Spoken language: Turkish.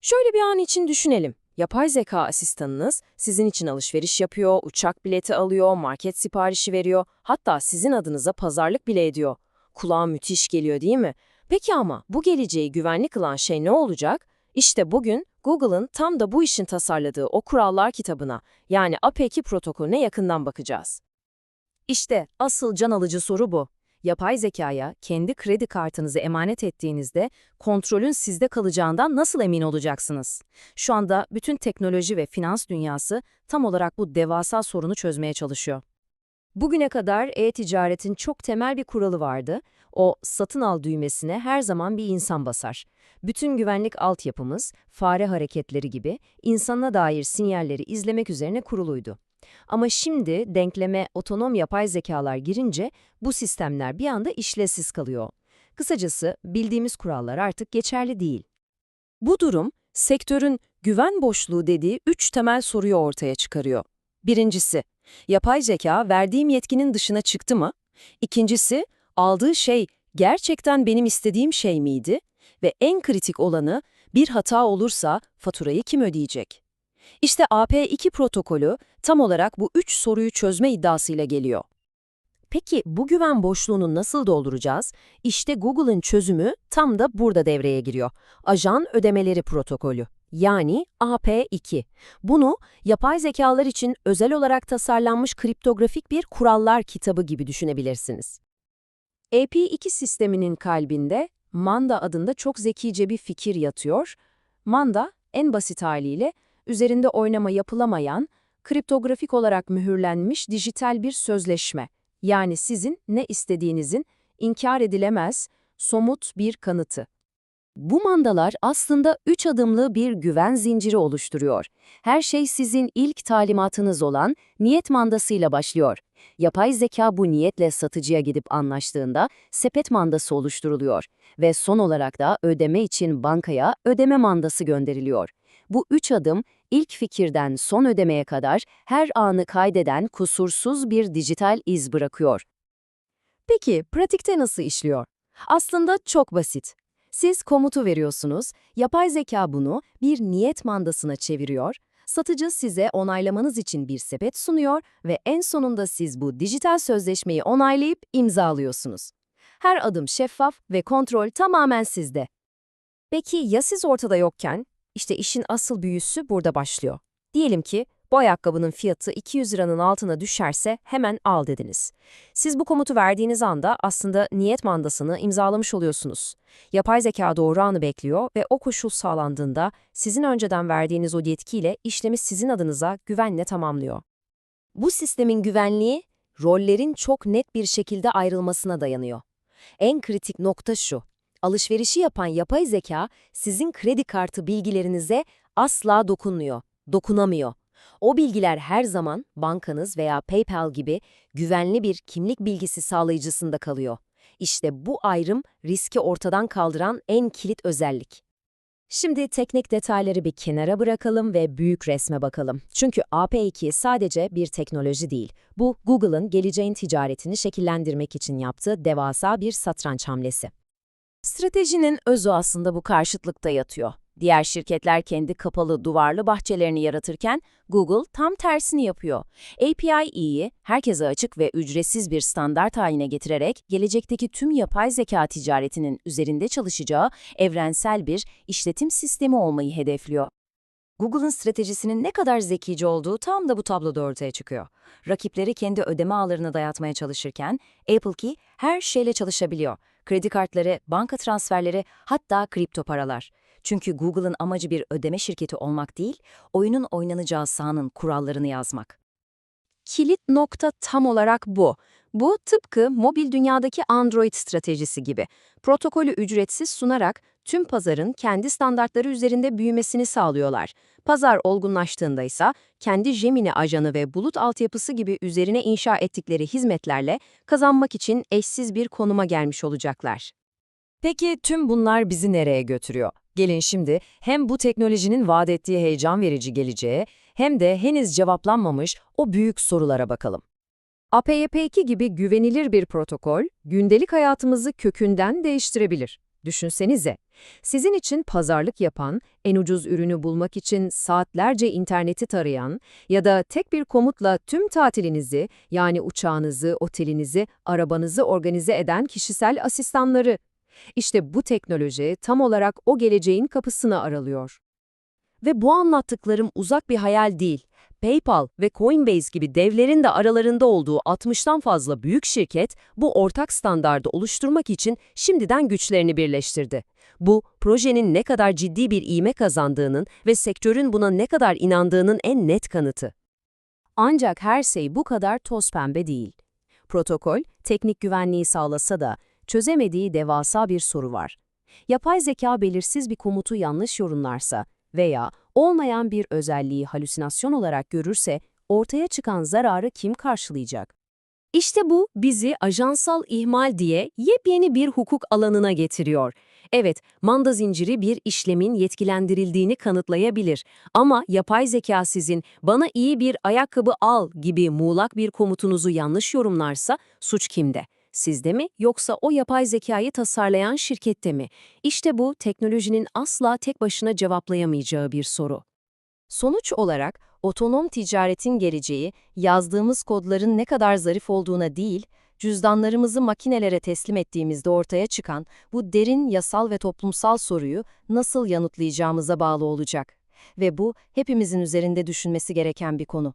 Şöyle bir an için düşünelim. Yapay zeka asistanınız sizin için alışveriş yapıyor, uçak bileti alıyor, market siparişi veriyor, hatta sizin adınıza pazarlık bile ediyor. Kulağa müthiş geliyor değil mi? Peki ama bu geleceği güvenli kılan şey ne olacak? İşte bugün Google'ın tam da bu işin tasarladığı o kurallar kitabına yani API protokolüne yakından bakacağız. İşte asıl can alıcı soru bu. Yapay zekaya kendi kredi kartınızı emanet ettiğinizde kontrolün sizde kalacağından nasıl emin olacaksınız? Şu anda bütün teknoloji ve finans dünyası tam olarak bu devasa sorunu çözmeye çalışıyor. Bugüne kadar e-ticaretin çok temel bir kuralı vardı. O satın al düğmesine her zaman bir insan basar. Bütün güvenlik altyapımız, fare hareketleri gibi insana dair sinyalleri izlemek üzerine kuruluydu. Ama şimdi denkleme otonom yapay zekalar girince bu sistemler bir anda işlevsiz kalıyor. Kısacası bildiğimiz kurallar artık geçerli değil. Bu durum sektörün güven boşluğu dediği üç temel soruyu ortaya çıkarıyor. Birincisi, yapay zeka verdiğim yetkinin dışına çıktı mı? İkincisi, aldığı şey gerçekten benim istediğim şey miydi? Ve en kritik olanı, bir hata olursa faturayı kim ödeyecek? İşte AP2 protokolü tam olarak bu üç soruyu çözme iddiasıyla geliyor. Peki bu güven boşluğunu nasıl dolduracağız? İşte Google'ın çözümü tam da burada devreye giriyor. Ajan ödemeleri protokolü. Yani AP2. Bunu yapay zekalar için özel olarak tasarlanmış kriptografik bir kurallar kitabı gibi düşünebilirsiniz. AP2 sisteminin kalbinde Manda adında çok zekice bir fikir yatıyor. Manda, en basit haliyle, üzerinde oynama yapılamayan, kriptografik olarak mühürlenmiş dijital bir sözleşme. Yani sizin ne istediğinizin inkar edilemez, somut bir kanıtı. Bu mandalar aslında üç adımlı bir güven zinciri oluşturuyor. Her şey sizin ilk talimatınız olan niyet mandasıyla başlıyor. Yapay zeka bu niyetle satıcıya gidip anlaştığında sepet mandası oluşturuluyor ve son olarak da ödeme için bankaya ödeme mandası gönderiliyor. Bu üç adım ilk fikirden son ödemeye kadar her anı kaydeden kusursuz bir dijital iz bırakıyor. Peki pratikte nasıl işliyor? Aslında çok basit. Siz komutu veriyorsunuz, yapay zeka bunu bir niyet mandasına çeviriyor, satıcı size onaylamanız için bir sepet sunuyor ve en sonunda siz bu dijital sözleşmeyi onaylayıp imzalıyorsunuz. Her adım şeffaf ve kontrol tamamen sizde. Peki ya siz ortada yokken? İşte işin asıl büyüsü burada başlıyor. Diyelim ki bu ayakkabının fiyatı 200 liranın altına düşerse hemen al dediniz. Siz bu komutu verdiğiniz anda aslında niyet mandasını imzalamış oluyorsunuz. Yapay zeka doğru anı bekliyor ve o koşul sağlandığında sizin önceden verdiğiniz o yetkiyle işlemi sizin adınıza güvenle tamamlıyor. Bu sistemin güvenliği, rollerin çok net bir şekilde ayrılmasına dayanıyor. En kritik nokta şu, alışverişi yapan yapay zeka sizin kredi kartı bilgilerinize asla dokunmuyor, dokunamıyor. O bilgiler her zaman bankanız veya PayPal gibi güvenli bir kimlik bilgisi sağlayıcısında kalıyor. İşte bu ayrım riski ortadan kaldıran en kilit özellik. Şimdi teknik detayları bir kenara bırakalım ve büyük resme bakalım. Çünkü AP2 sadece bir teknoloji değil. Bu Google'ın geleceğin ticaretini şekillendirmek için yaptığı devasa bir satranç hamlesi. Stratejinin özü aslında bu karşıtlıkta yatıyor. Diğer şirketler kendi kapalı duvarlı bahçelerini yaratırken Google tam tersini yapıyor. API-E'yi herkese açık ve ücretsiz bir standart haline getirerek gelecekteki tüm yapay zeka ticaretinin üzerinde çalışacağı evrensel bir işletim sistemi olmayı hedefliyor. Google'ın stratejisinin ne kadar zekice olduğu tam da bu tabloda ortaya çıkıyor. Rakipleri kendi ödeme ağlarını dayatmaya çalışırken Apple Key her şeyle çalışabiliyor. Kredi kartları, banka transferleri, hatta kripto paralar. Çünkü Google'ın amacı bir ödeme şirketi olmak değil, oyunun oynanacağı sahanın kurallarını yazmak. Kilit nokta tam olarak bu. Bu tıpkı mobil dünyadaki Android stratejisi gibi. Protokolü ücretsiz sunarak tüm pazarın kendi standartları üzerinde büyümesini sağlıyorlar. Pazar olgunlaştığında ise kendi Gemini ajanı ve bulut altyapısı gibi üzerine inşa ettikleri hizmetlerle kazanmak için eşsiz bir konuma gelmiş olacaklar. Peki tüm bunlar bizi nereye götürüyor? Gelin şimdi hem bu teknolojinin vaat ettiği heyecan verici geleceğe hem de henüz cevaplanmamış o büyük sorulara bakalım. APYP2 gibi güvenilir bir protokol, gündelik hayatımızı kökünden değiştirebilir. Düşünsenize, sizin için pazarlık yapan, en ucuz ürünü bulmak için saatlerce interneti tarayan ya da tek bir komutla tüm tatilinizi, yani uçağınızı, otelinizi, arabanızı organize eden kişisel asistanları. İşte bu teknoloji tam olarak o geleceğin kapısını aralıyor. Ve bu anlattıklarım uzak bir hayal değil. PayPal ve Coinbase gibi devlerin de aralarında olduğu 60'tan fazla büyük şirket bu ortak standardı oluşturmak için şimdiden güçlerini birleştirdi. Bu, projenin ne kadar ciddi bir iğme kazandığının ve sektörün buna ne kadar inandığının en net kanıtı. Ancak her şey bu kadar toz pembe değil. Protokol, teknik güvenliği sağlasa da çözemediği devasa bir soru var. Yapay zeka belirsiz bir komutu yanlış yorumlarsa veya olmayan bir özelliği halüsinasyon olarak görürse ortaya çıkan zararı kim karşılayacak? İşte bu bizi ajansal ihmal diye yepyeni bir hukuk alanına getiriyor. Evet, manda zinciri bir işlemin yetkilendirildiğini kanıtlayabilir ama yapay zeka sizin bana iyi bir ayakkabı al gibi muğlak bir komutunuzu yanlış yorumlarsa suç kimde? Sizde mi yoksa o yapay zekayı tasarlayan şirkette mi? İşte bu teknolojinin asla tek başına cevaplayamayacağı bir soru. Sonuç olarak otonom ticaretin geleceği yazdığımız kodların ne kadar zarif olduğuna değil, cüzdanlarımızı makinelere teslim ettiğimizde ortaya çıkan bu derin yasal ve toplumsal soruyu nasıl yanıtlayacağımıza bağlı olacak. Ve bu hepimizin üzerinde düşünmesi gereken bir konu.